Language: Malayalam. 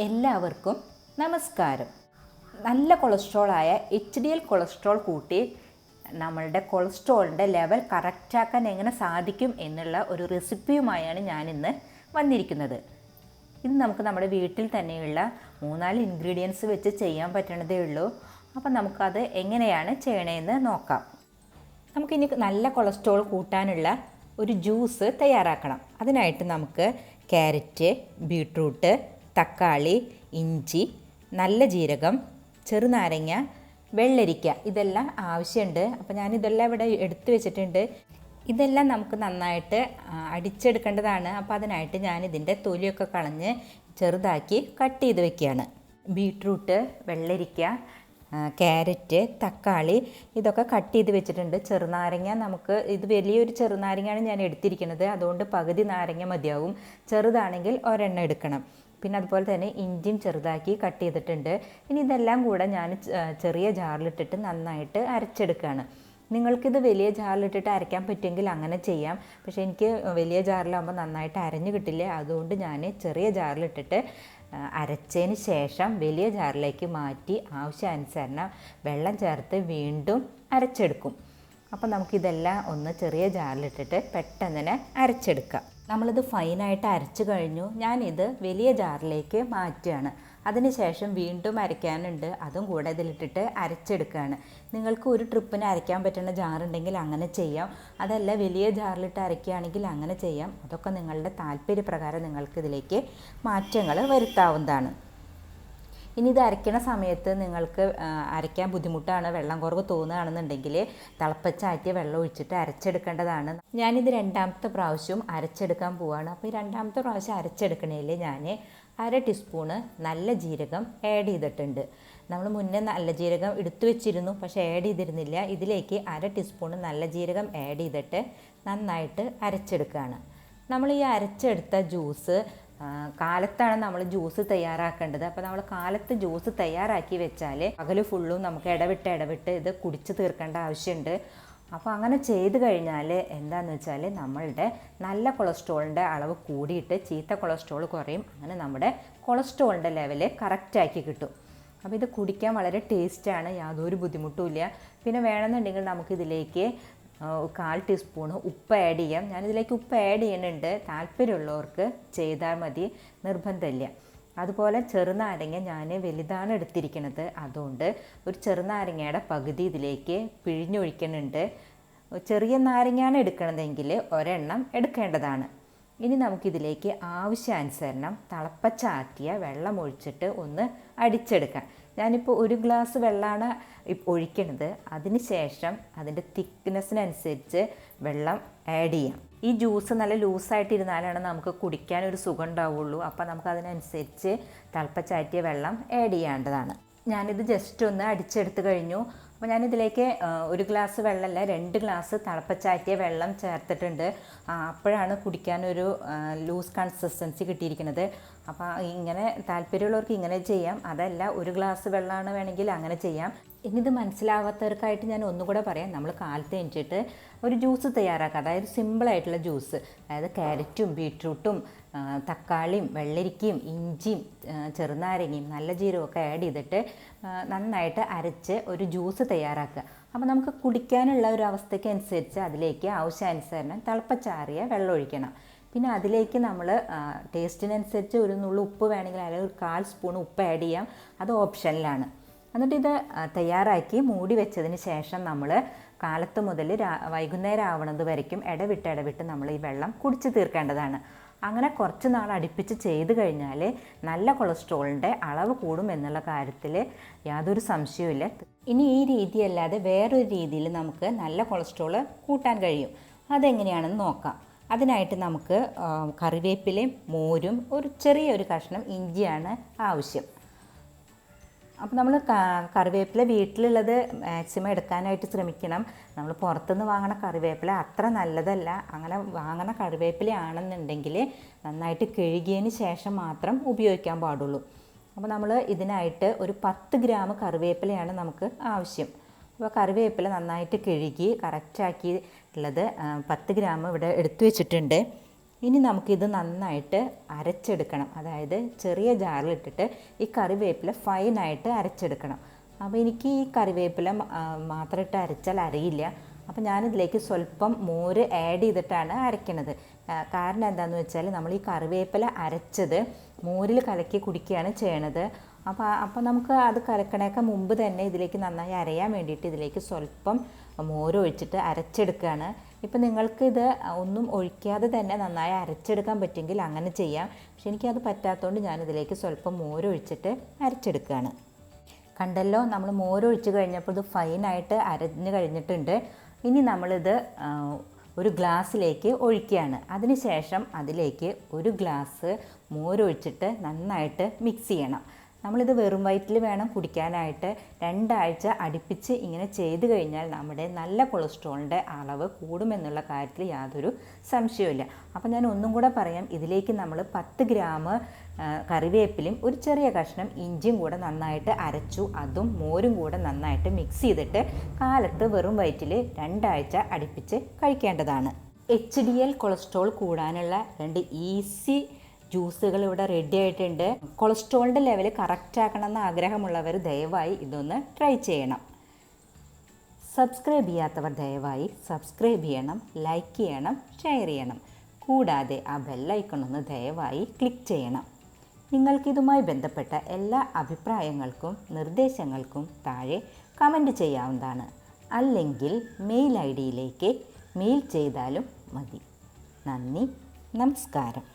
എല്ലാവർക്കും നമസ്കാരം. നല്ല കൊളസ്ട്രോളായ എച്ച് ഡി എൽ കൊളസ്ട്രോൾ കൂട്ടി നമ്മളുടെ കൊളസ്ട്രോളിന്റെ ലെവൽ കറക്റ്റാക്കാൻ എങ്ങനെ സാധിക്കും എന്നുള്ള ഒരു റെസിപ്പിയുമായാണ് ഞാനിന്ന് വന്നിരിക്കുന്നത്. ഇത് നമുക്ക് നമ്മുടെ വീട്ടിൽ തന്നെയുള്ള മൂന്നാൽ ഇൻഗ്രീഡിയൻസ് വെച്ച് ചെയ്യാൻ പറ്റണതേ ഉള്ളൂ. അപ്പം നമുക്കത് എങ്ങനെയാണ് ചെയ്യണതെന്ന് നോക്കാം. നമുക്കിനി നല്ല കൊളസ്ട്രോൾ കൂട്ടാനുള്ള ഒരു ജ്യൂസ് തയ്യാറാക്കണം. അതിനായിട്ട് നമുക്ക് ക്യാരറ്റ് ബീട്രൂട്ട് തക്കാളി ഇഞ്ചി നല്ല ജീരകം ചെറുനാരങ്ങ വെള്ളരിക്ക ഇതെല്ലാം ആവശ്യമുണ്ട്. അപ്പോൾ ഞാൻ ഇതെല്ലാം ഇവിടെ എടുത്തു വെച്ചിട്ടുണ്ട്. ഇതെല്ലാം നമുക്ക് നന്നായിട്ട് അടിച്ചെടുക്കേണ്ടതാണ്. അപ്പോൾ അതിനായിട്ട് ഞാനിതിന്റെ തൊലിയൊക്കെ കളഞ്ഞ് ചെറുതാക്കി കട്ട് ചെയ്ത് വെക്കുകയാണ്. ബീട്രൂട്ട് വെള്ളരിക്ക ക്യാരറ്റ് തക്കാളി ഇതൊക്കെ കട്ട് ചെയ്ത് വെച്ചിട്ടുണ്ട്. ചെറുനാരങ്ങ നമുക്ക് ഇത് വലിയൊരു ചെറുനാരങ്ങയാണ് ഞാൻ എടുത്തിരിക്കുന്നത്. അതുകൊണ്ട് പകുതി നാരങ്ങ മതിയാവും. ചെറുതാണെങ്കിൽ ഒരെണ്ണം എടുക്കണം. പിന്നെ അതുപോലെ തന്നെ ഇഞ്ചിയും ചെറുതാക്കി കട്ട് ചെയ്തിട്ടുണ്ട്. ഇനി ഇതെല്ലാം കൂടെ ഞാൻ ചെറിയ ജാറിലിട്ടിട്ട് നന്നായിട്ട് അരച്ചെടുക്കുകയാണ് നിങ്ങൾക്കിത് വലിയ ജാറിലിട്ടിട്ട് അരയ്ക്കാൻ പറ്റുമെങ്കിൽ അങ്ങനെ ചെയ്യാം. പക്ഷേ എനിക്ക് വലിയ ജാറിലാകുമ്പോൾ നന്നായിട്ട് അരഞ്ഞു കിട്ടില്ല? അതുകൊണ്ട് ഞാൻ ചെറിയ ജാറിലിട്ടിട്ട് അരച്ചതിന് ശേഷം വലിയ ജാറിലേക്ക് മാറ്റി ആവശ്യാനുസരണം വെള്ളം ചേർത്ത് വീണ്ടും അരച്ചെടുക്കും. അപ്പോൾ നമുക്കിതെല്ലാം ഒന്ന് ചെറിയ ജാറിലിട്ടിട്ട് പെട്ടെന്ന് തന്നെ അരച്ചെടുക്കാം. നമ്മളിത് ഫൈനായിട്ട് അരച്ചു കഴിഞ്ഞു. ഞാനിത് വലിയ ജാറിലേക്ക് മാറ്റുകയാണ്. അതിനുശേഷം വീണ്ടും അരയ്ക്കാനുണ്ട്. അതും കൂടെ ഇതിലിട്ടിട്ട് അരച്ചെടുക്കുകയാണ്. നിങ്ങൾക്ക് ഒരു ട്രിപ്പിന് അരയ്ക്കാൻ പറ്റുന്ന ജാറുണ്ടെങ്കിൽ അങ്ങനെ ചെയ്യാം. അതല്ല വലിയ ജാറിലിട്ട് അരയ്ക്കുകയാണെങ്കിൽ അങ്ങനെ ചെയ്യാം. അതൊക്കെ നിങ്ങളുടെ താല്പര്യപ്രകാരം നിങ്ങൾക്ക് ഇതിലേക്ക് മാറ്റങ്ങൾ വരുത്താവുന്നതാണ്. ഇനി ഇത് അരയ്ക്കണ സമയത്ത് നിങ്ങൾക്ക് അരയ്ക്കാൻ ബുദ്ധിമുട്ടാണ് വെള്ളം കുറവ് തോന്നുകയാണെന്നുണ്ടെങ്കിൽ തിളപ്പച്ചാറ്റിയ വെള്ളം ഒഴിച്ചിട്ട് അരച്ചെടുക്കേണ്ടതാണ്. ഞാനിത് രണ്ടാമത്തെ പ്രാവശ്യം അരച്ചെടുക്കാൻ പോവാണ്. അപ്പോൾ ഈ രണ്ടാമത്തെ പ്രാവശ്യം അരച്ചെടുക്കണേൽ ഞാൻ അര ടീസ്പൂണ് നല്ല ജീരകം ആഡ് ചെയ്തിട്ടുണ്ട്. നമ്മൾ മുന്നേ നല്ല ജീരകം എടുത്തു വെച്ചിരുന്നു പക്ഷേ ആഡ് ചെയ്തിരുന്നില്ല. ഇതിലേക്ക് അര ടീസ്പൂണ് നല്ല ജീരകം ആഡ് ചെയ്തിട്ട് നന്നായിട്ട് അരച്ചെടുക്കുകയാണ് നമ്മൾ ഈ അരച്ചെടുത്ത ജ്യൂസ് കാലത്താണ് നമ്മൾ ജ്യൂസ് തയ്യാറാക്കേണ്ടത്. അപ്പോൾ നമ്മൾ കാലത്ത് ജ്യൂസ് തയ്യാറാക്കി വെച്ചാൽ പകൽ ഫുള്ളും നമുക്ക് ഇടവിട്ട് ഇടവിട്ട് ഇത് കുടിച്ച് തീർക്കേണ്ട ആവശ്യമുണ്ട് അപ്പോൾ അങ്ങനെ ചെയ്ത് കഴിഞ്ഞാൽ എന്താണെന്ന് വെച്ചാൽ നമ്മളുടെ നല്ല കൊളസ്ട്രോളിന്റെ അളവ് കൂടിയിട്ട് ചീത്ത കൊളസ്ട്രോൾ കുറയും. അങ്ങനെ നമ്മുടെ കൊളസ്ട്രോളിന്റെ ലെവൽ കറക്റ്റാക്കി കിട്ടും. അപ്പോൾ ഇത് കുടിക്കാൻ വളരെ ടേസ്റ്റാണ് യാതൊരു ബുദ്ധിമുട്ടുമില്ല പിന്നെ വേണമെന്നുണ്ടെങ്കിൽ നമുക്കിതിലേക്ക് കാൽ ടീസ്പൂണ് ഉപ്പ് ആഡ് ചെയ്യാം. ഞാനിതിലേക്ക് ഉപ്പ് ആഡ് ചെയ്യുന്നുണ്ട്. താല്പര്യമുള്ളവർക്ക് ചെയ്താൽ മതി. നിർബന്ധമില്ല. അതുപോലെ ചെറുനാരങ്ങ ഞാൻ വലുതാണ് എടുത്തിരിക്കുന്നത്. അതുകൊണ്ട് ഒരു ചെറുനാരങ്ങയുടെ പകുതി ഇതിലേക്ക് പിഴിഞ്ഞൊഴിക്കുന്നുണ്ട്. ചെറിയ നാരങ്ങയാണ് എടുക്കണതെങ്കിൽ ഒരെണ്ണം എടുക്കേണ്ടതാണ്. ഇനി നമുക്കിതിലേക്ക് ആവശ്യാനുസരണം തിളപ്പച്ചാറ്റിയ വെള്ളം ഒഴിച്ചിട്ട് ഒന്ന് അടിച്ചെടുക്കാം. ഞാനിപ്പോൾ ഒരു ഗ്ലാസ് വെള്ളമാണ് ഒഴിക്കണത്. അതിന് ശേഷം അതിന്റെ തിക്നെസ്സിനനുസരിച്ച് വെള്ളം ആഡ് ചെയ്യാം. ഈ ജ്യൂസ് നല്ല ലൂസായിട്ടിരുന്നാലാണ് നമുക്ക് കുടിക്കാൻ ഒരു സുഖം ഉണ്ടാവുള്ളൂ. അപ്പോൾ നമുക്ക് അതിനനുസരിച്ച് തിളപ്പച്ചാറ്റിയ വെള്ളം ആഡ് ചെയ്യേണ്ടതാണ്. ഞാനിത് ജസ്റ്റ് ഒന്ന് അടിച്ചെടുത്ത് കഴിഞ്ഞു. അപ്പോൾ ഞാനിതിലേക്ക് ഒരു ഗ്ലാസ് വെള്ളമല്ല രണ്ട് ഗ്ലാസ് തിളപ്പച്ചാറ്റിയ വെള്ളം ചേർത്തിട്ടുണ്ട്. അപ്പോഴാണ് കുടിക്കാനൊരു ലൂസ് കൺസിസ്റ്റൻസി കിട്ടിയിരിക്കുന്നത്. അപ്പോൾ ഇങ്ങനെ താല്പര്യമുള്ളവർക്ക് ഇങ്ങനെ ചെയ്യാം. അതല്ല ഒരു ഗ്ലാസ് വെള്ളമാണ് വേണമെങ്കിൽ അങ്ങനെ ചെയ്യാം. ഇനി ഇത് മനസ്സിലാവാത്തവർക്കായിട്ട് ഞാൻ ഒന്നുകൂടെ പറയാം. നമ്മൾ കാലത്ത് എണീറ്റിട്ട് ഒരു ജ്യൂസ് തയ്യാറാക്കുക. അതായത് സിമ്പിളായിട്ടുള്ള ജ്യൂസ്. അതായത് ക്യാരറ്റും ബീട്രൂട്ടും തക്കാളിയും വെള്ളരിക്കയും ഇഞ്ചിയും ചെറുനാരങ്ങയും നല്ല ജീരകമൊക്കെ ആഡ് ചെയ്തിട്ട് നന്നായിട്ട് അരച്ച് ഒരു ജ്യൂസ് തയ്യാറാക്കുക. അപ്പോൾ നമുക്ക് കുടിക്കാനുള്ള ഒരു അവസ്ഥയ്ക്ക് അനുസരിച്ച് അതിലേക്ക് ആവശ്യാനുസരണം തിളപ്പച്ചാറിയ വെള്ളം ഒഴിക്കണം. പിന്നെ അതിലേക്ക് നമ്മൾ ടേസ്റ്റിനനുസരിച്ച് ഒരു നുള്ളു ഉപ്പ് വേണമെങ്കിൽ അല്ലെങ്കിൽ ഒരു കാൽ സ്പൂൺ ഉപ്പ് ആഡ് ചെയ്യാം. അത് ഓപ്ഷനിലാണ് എന്നിട്ട് ഇത് തയ്യാറാക്കി മൂടി വെച്ചതിന് ശേഷം നമ്മൾ കാലത്ത് മുതൽ വൈകുന്നേരം ആവണത് വരയ്ക്കും. ഇടവിട്ട് ഇടവിട്ട് നമ്മൾ ഈ വെള്ളം കുടിച്ച് തീർക്കേണ്ടതാണ്. അങ്ങനെ കുറച്ച് നാൾ അടുപ്പിച്ച് ചെയ്ത് കഴിഞ്ഞാൽ നല്ല കൊളസ്ട്രോളിന്റെ അളവ് കൂടും എന്നുള്ള കാര്യത്തിൽ യാതൊരു സംശയവുമില്ല. ഇനി ഈ രീതിയല്ലാതെ വേറൊരു രീതിയിൽ നമുക്ക് നല്ല കൊളസ്ട്രോൾ കൂട്ടാൻ കഴിയും. അതെങ്ങനെയാണെന്ന് നോക്കാം. അതിനായിട്ട് നമുക്ക് കറിവേപ്പിലയും മോരും ഒരു ചെറിയൊരു കഷ്ണം ഇഞ്ചിയാണ് ആവശ്യം. അപ്പോൾ നമ്മൾ കറിവേപ്പില വീട്ടിലുള്ളത് മാക്സിമം എടുക്കാനായിട്ട് ശ്രമിക്കണം. നമ്മൾ പുറത്തുനിന്ന് വാങ്ങണ കറിവേപ്പില അത്ര നല്ലതല്ല. അങ്ങനെ വാങ്ങണ കറിവേപ്പില ആണെന്നുണ്ടെങ്കിൽ നന്നായിട്ട് കഴുകിയതിന് ശേഷം മാത്രം ഉപയോഗിക്കാൻ പാടുള്ളൂ. അപ്പോൾ നമ്മൾ ഇതിനായിട്ട് ഒരു പത്ത് ഗ്രാം കറിവേപ്പിലയാണ് നമുക്ക് ആവശ്യം. അപ്പോൾ കറിവേപ്പില നന്നായിട്ട് കഴുകി കറക്റ്റാക്കി ഉള്ളത് ആ, പത്ത് ഗ്രാം ഇവിടെ എടുത്തു വെച്ചിട്ടുണ്ട്. ഇനി നമുക്കിത് നന്നായിട്ട് അരച്ചെടുക്കണം. അതായത് ചെറിയ ജാറിലിട്ടിട്ട് ഈ കറിവേപ്പില ഫൈനായിട്ട് അരച്ചെടുക്കണം. അപ്പോൾ എനിക്ക് ഈ കറിവേപ്പില മാത്രം ഇട്ട് അരച്ചാൽ അറിയില്ല. അപ്പോൾ ഞാനിതിലേക്ക് സ്വല്പം മോര് ആഡ് ചെയ്തിട്ടാണ് അരയ്ക്കണത് കാരണം എന്താണെന്ന് വെച്ചാൽ നമ്മൾ ഈ കറിവേപ്പില അരച്ചത് മോരിൽ കലക്കി കുടിക്കുകയാണ് ചെയ്യണത്. അപ്പോൾ അപ്പോൾ നമുക്ക് അത് കലക്കണേക്ക മുമ്പ് തന്നെ ഇതിലേക്ക് നന്നായി അരയാൻ വേണ്ടിയിട്ട് ഇതിലേക്ക് സ്വല്പം മോരൊഴിച്ചിട്ട് അരച്ചെടുക്കുകയാണ്. ഇപ്പം നിങ്ങൾക്ക് ഇത് ഒന്നും ഒഴിക്കാതെ തന്നെ നന്നായി അരച്ചെടുക്കാൻ പറ്റുമെങ്കിൽ അങ്ങനെ ചെയ്യാം. പക്ഷെ എനിക്കത് പറ്റാത്തതുകൊണ്ട് ഞാനിതിലേക്ക് സ്വല്പം മോരൊഴിച്ചിട്ട് അരച്ചെടുക്കുകയാണ്. കണ്ടല്ലോ നമ്മൾ മോരൊഴിച്ച് കഴിഞ്ഞപ്പോൾ ഇത് ഫൈനായിട്ട് അരഞ്ഞു കഴിഞ്ഞിട്ടുണ്ട്. ഇനി നമ്മളിത് ഒരു ഗ്ലാസ്സിലേക്ക് ഒഴിക്കുകയാണ്. അതിനുശേഷം അതിലേക്ക് ഒരു ഗ്ലാസ് മോരൊഴിച്ചിട്ട് നന്നായിട്ട് മിക്സ് ചെയ്യണം. നമ്മളിത് വെറും വയറ്റിൽ വേണം കുടിക്കാനായിട്ട്. രണ്ടാഴ്ച അടുപ്പിച്ച് ഇങ്ങനെ ചെയ്ത് കഴിഞ്ഞാൽ നമ്മുടെ നല്ല കൊളസ്ട്രോളിന്റെ അളവ് കൂടുമെന്നുള്ള കാര്യത്തിൽ യാതൊരു സംശയവുമില്ല. അപ്പോൾ ഞാൻ ഒന്നും കൂടെ പറയാം. ഇതിലേക്ക് നമ്മൾ പത്ത് ഗ്രാം കറിവേപ്പിലും ഒരു ചെറിയ കഷ്ണം ഇഞ്ചിയും കൂടെ നന്നായിട്ട് അരച്ചു അതും മോരും കൂടെ നന്നായിട്ട് മിക്സ് ചെയ്തിട്ട് കാലത്ത് വെറും വയറ്റിൽ രണ്ടാഴ്ച അടുപ്പിച്ച് കഴിക്കേണ്ടതാണ്. എച്ച് ഡി എൽ കൊളസ്ട്രോൾ കൂടാനുള്ള രണ്ട് ഈസി ജ്യൂസുകൾ ഇവിടെ റെഡി ആയിട്ടുണ്ട്. കൊളസ്ട്രോളിന്റെ ലെവൽ കറക്റ്റ് ആക്കണമെന്ന് ആഗ്രഹമുള്ളവർ ദയവായി ഇതൊന്ന് ട്രൈ ചെയ്യണം. സബ്സ്ക്രൈബ് ചെയ്യാത്തവർ ദയവായി സബ്സ്ക്രൈബ് ചെയ്യണം ലൈക്ക് ചെയ്യണം ഷെയർ ചെയ്യണം. കൂടാതെ ആ ബെല്ലൈക്കൺ ഒന്ന് ദയവായി ക്ലിക്ക് ചെയ്യണം. നിങ്ങൾക്കിതുമായി ബന്ധപ്പെട്ട എല്ലാ അഭിപ്രായങ്ങൾക്കും നിർദ്ദേശങ്ങൾക്കും താഴെ കമന്റ് ചെയ്യാവുന്നതാണ്. അല്ലെങ്കിൽ മെയിൽ ഐ ഡിയിലേക്ക് മെയിൽ ചെയ്താലും മതി. നന്ദി നമസ്കാരം.